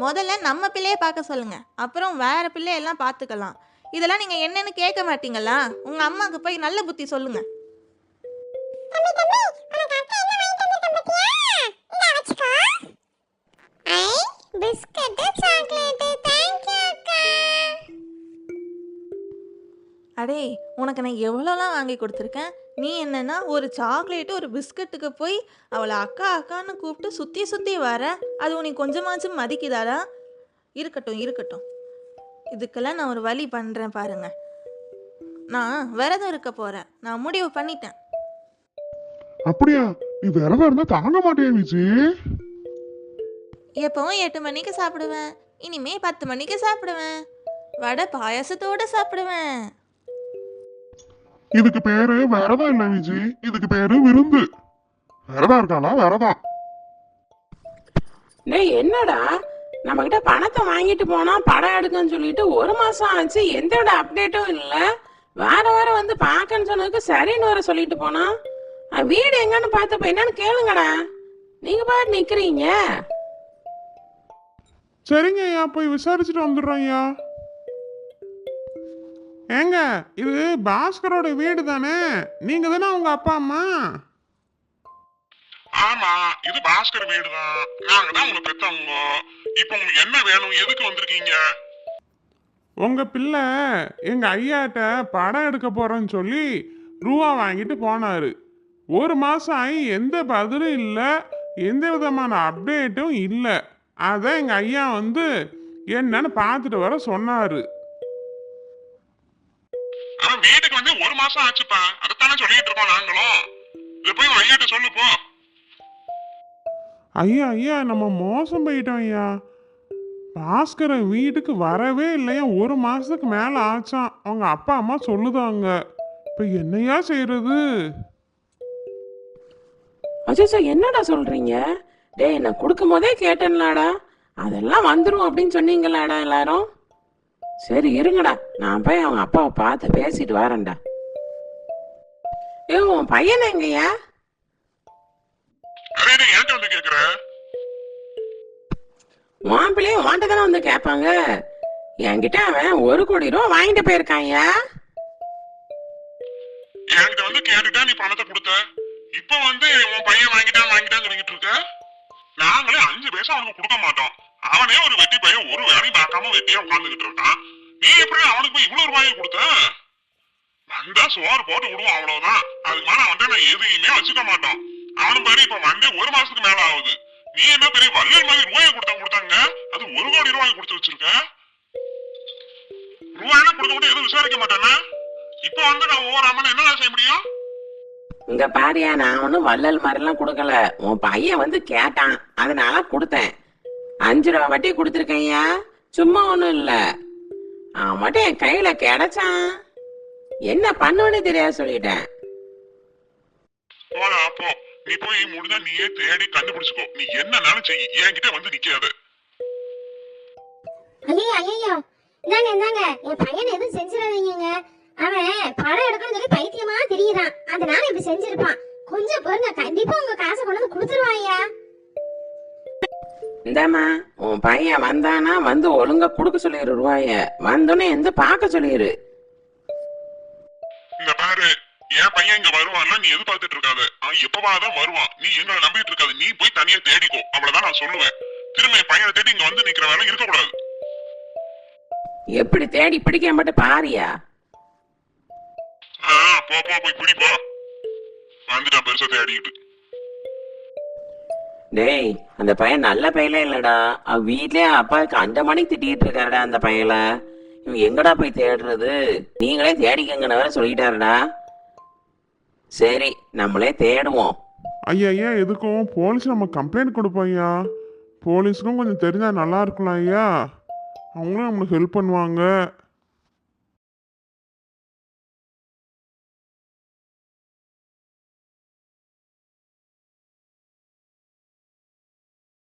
முதல்ல நம்ம பிள்ளையை பார்க்க சொல்லுங்க. அப்புறம் வேற பிள்ளையெல்லாம் பார்த்துக்கலாம். இதெல்லாம் நீங்க என்னன்னு கேட்க மாட்டீங்களா? உங்க அம்மாவுக்கு போய் நல்ல புத்தி சொல்லுங்க. அடே உனக்கு நான் எவ்வளோலாம் வாங்கி கொடுத்துருக்கேன்? நீ என்னன்னா ஒரு சாக்லேட்டு ஒரு பிஸ்கட்டுக்கு போய் அவளை அக்கா அக்கான்னு கூப்பிட்டு சுற்றி சுற்றி வர. அது உனக்கு கொஞ்சமாச்சும் மதிக்குதாடா? இருக்கட்டும் இருக்கட்டும். இதுக்கெல்லாம் நான் ஒரு வழி பண்ணுறேன் பாருங்க. நான் விரதம் இருக்க போகிறேன் நான் முடிவு பண்ணிட்டேன். அப்படியா? நீ விரதம் இருந்தா தாங்க மாட்டியா விஜி. எப்பவும் எட்டு மணிக்கு சாப்பிடுவேன். இனிமே பத்து மணிக்கு சாப்பிடுவேன். வடை பாயாசத்தோடு சாப்பிடுவேன். இதுக்கு பேரு விரதம் இல்ல விஜி? இதுக்கு பேரு விருந்து. விரதம் இருக்காளா? விரதம் டேய் என்னடா? நம்ம கிட்ட பணத்தை வாங்கிட்டு போனா படம் எடுக்கன்னு சொல்லிட்டு ஒரு மாசம் ஆச்சு. எந்தோட அப்டேட்டும் இல்ல. வேற வேற வந்து பார்க்கன்னு சொன்னதுக்கு சரின்னு வர சொல்லிட்டு போனா. வீடு எங்கன்னு பார்த்தப்ப என்னன்னு கேளுங்கடா. நீங்க பாட்டு நிக்கிறீங்க. சரிங்க ஐயா போய் விசாரிச்சுட்டு வந்துடுறோம் ஐயா. ஏங்க இது பாஸ்கரோட வீடு தானே? நீங்க தானே அவங்க அப்பா அம்மா? ஆமா இது பாஸ்கர் வீடுதான். நாங்க தான் உங்களை பெத்தவங்க. இப்போ உங்களுக்கு என்ன வேணும்? எதுக்கு வந்திருக்கீங்க? உங்க பிள்ளை எங்க ஐயாட்ட படம் எடுக்க போறேன்னு சொல்லி ரூபா வாங்கிட்டு போனாரு. ஒரு மாசம் ஆகி எந்த பதிலும் இல்லை எந்த விதமான அப்டேட்டும் இல்லை. அதான் எங்க ஐயா வந்து என்னன்னு பார்த்துட்டு வர சொன்னாரு ஆனா வீட்டுக்கு வந்து ஒரு மாசம் ஆச்சுப்பா. அதைத்தானே சொல்லிட்டு இருக்கோம் நாங்களும். இதை போய் ஐயாட்ட சொல்லு போ. ஐயா ஐயா நம்ம மோசம் போயிட்டோம் ஐயா. பாஸ்கரன் வீட்டுக்கு வரவே இல்லையா? ஒரு மாசத்துக்கு மேல ஆச்சாம். அவங்க அப்பா அம்மா சொல்லுதாங்க. இப்ப என்னையா செய்யறது? அச்சோ என்னடா சொல்றீங்க? டேய் நான் கொடுக்கும் போதே கேட்டேன்லாடா. அதெல்லாம் வந்துரும் அப்படின்னு சொன்னீங்களாடா எல்லாரும்? சரி இருங்கடா. நான் போய் அவங்க அப்பாவை பார்த்து பேசிட்டு வரேன்டா. ஏ உன் பையன் அதே வந்து கேக்குற? உன் உன்கிட்ட தானே வந்து கேட்பாங்க என்கிட்ட அவன் ஒரு கோடி ரூபா வாங்கிட்டு போயிருக்கான்யா என்கிட்ட வந்து கேட்டுட்டா நீ பணத்தை கொடுத்த. இப்ப வந்து உன் பையன் வாங்கிட்டான் வாங்கிட்டான்னு சொல்லிட்டு இருக்க. நாங்களே அஞ்சு பைசா அவனுக்கு கொடுக்க மாட்டோம். அவனே ஒரு வெட்டி பையன் ஒரு வேலையும் பார்க்காம வெட்டியா உட்காந்துக்கிட்டு இருக்கான். நீ எப்படி அவனுக்கு போய் இவ்வளவு ரூபாயை கொடுத்த? வந்தா சோறு போட்டு விடுவோம் அவ்வளவுதான். அதுக்கு மேல வந்து நான் எதையுமே வச்சுக்க மாட்டோம். அவனும் பாரு இப்ப வந்து ஒரு மாசத்துக்கு மேல ஆகுது. நீ என்ன பெரிய வள்ளல் மாதிரி ரூபாயை கொடுத்தா கொடுத்தாங்க? அது ஒரு கோடி ரூபாய் கொடுத்து வச்சிருக்க? ரூபாயெல்லாம் கொடுக்க மட்டும் எதுவும் விசாரிக்க மாட்டேன்னா? இப்ப வந்து நான் ஒவ்வொரு அம்மன் என்ன செய்ய முடியும்? இங்க பாரியா நான் ஒன்னும் வள்ளல் மாதிரி எல்லாம் கொடுக்கல. உன் பையன் வந்து கேட்டான். அதனால கொடுத்தேன். அஞ்சு ரூபா வட்டி கொடுத்துருக்கையா சும்மா ஒண்ணும் இல்ல. அவன் மட்டும் என் கையில கிடைச்சான். என்ன பண்ணுவேன்னு தெரியாது சொல்லிட்டேன் போடா அப்போ நீ போய் முடிஞ்சா நீயே தேடி கண்டுபிடிச்சுக்கோ. நீ என்னன்னாலும் செய் என்கிட்ட வந்து நிக்காத. ஐயோ ஐயோ இந்தாங்க இந்தாங்க. என் பையனை எதுவும் செஞ்சிடாதீங்க அவன் படம் எடுக்கணும்னு சொல்லி பைத்தியமா தெரியுறான். அதனால இப்படி செஞ்சிருப்பான். கொஞ்சம் பொறுங்க. கண்டிப்பா உங்க காசை கொண்டு வந்து கொடுத்துருவாயா இந்தாம்மா உன் பையன் வந்தானா வந்து ஒழுங்கா கொடுக்க சொல்லிடு ரூபாய. வந்தோடனே எந்த பார்க்க சொல்லிடு என் பையன் இங்க வருவான்னா நீ எதிர்பார்த்துட்டு இருக்காத. அவன் எப்பவாதான் வருவான். நீ எங்களை நம்பிட்டு இருக்காது. நீ போய் தனியா தேடிக்கோ. அவ்வளவுதான் நான் சொல்லுவேன். திரும்ப என் பையனை தேடி இங்க வந்து நிக்கிற வேலை இருக்கக்கூடாது. எப்படி தேடி பிடிக்க மட்டும் பாரியா? போ போ போய் பிடி போ. வந்துட்டான் பெருசா தேடிக்கிட்டு. டேய் அந்த பையன் நல்ல பையலே இல்லடா. அவ வீட்லயே அப்பாவுக்கு அந்த மணிக்கு திட்டிட்டு இருக்காருடா அந்த பையல இவன் எங்கடா போய் தேடுறது? நீங்களே தேடிக்கங்கன்னு வேற சொல்லிட்டாருடா. சரி நம்மளே தேடுவோம். ஐயா ஐயா எதுக்கும் போலீஸ் நம்ம கம்ப்ளைண்ட் கொடுப்போம் ஐயா. போலீஸுக்கும் கொஞ்சம் தெரிஞ்சா நல்லா இருக்கலாம் ஐயா. அவங்களும் நம்மளுக்கு ஹெல்ப் பண்ணுவாங்க.